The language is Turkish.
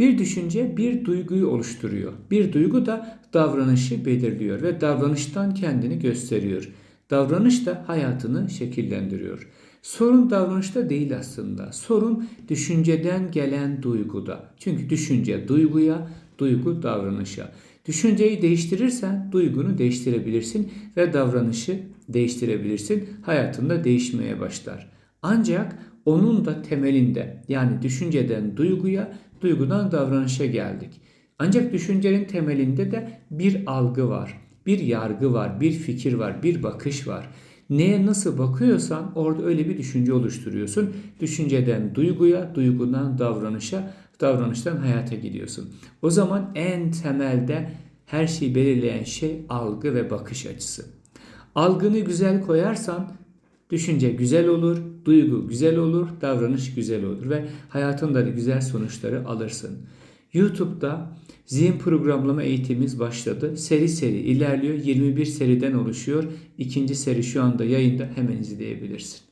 Bir düşünce bir duyguyu oluşturuyor. Bir duygu da davranışı belirliyor ve davranıştan kendini gösteriyor. Davranış da hayatını şekillendiriyor. Sorun davranışta değil aslında. Sorun düşünceden gelen duyguda. Çünkü düşünce duyguya, duygu davranışa. Düşünceyi değiştirirsen duygunu değiştirebilirsin ve davranışı değiştirebilirsin. Hayatında değişmeye başlar. Ancak onun da temelinde yani düşünceden duyguya, duygudan davranışa geldik. Ancak düşüncenin temelinde de bir algı var, bir yargı var, bir fikir var, bir bakış var. Neye nasıl bakıyorsan orada öyle bir düşünce oluşturuyorsun. Düşünceden duyguya, duygudan davranışa, davranıştan hayata gidiyorsun. O zaman en temelde her şeyi belirleyen şey algı ve bakış açısı. Algını güzel koyarsan düşünce güzel olur, duygu güzel olur, davranış güzel olur ve hayatında da güzel sonuçları alırsın. YouTube'da zihin programlama eğitimimiz başladı. Seri seri ilerliyor. 21 seriden oluşuyor. İkinci seri şu anda yayında hemen izleyebilirsin.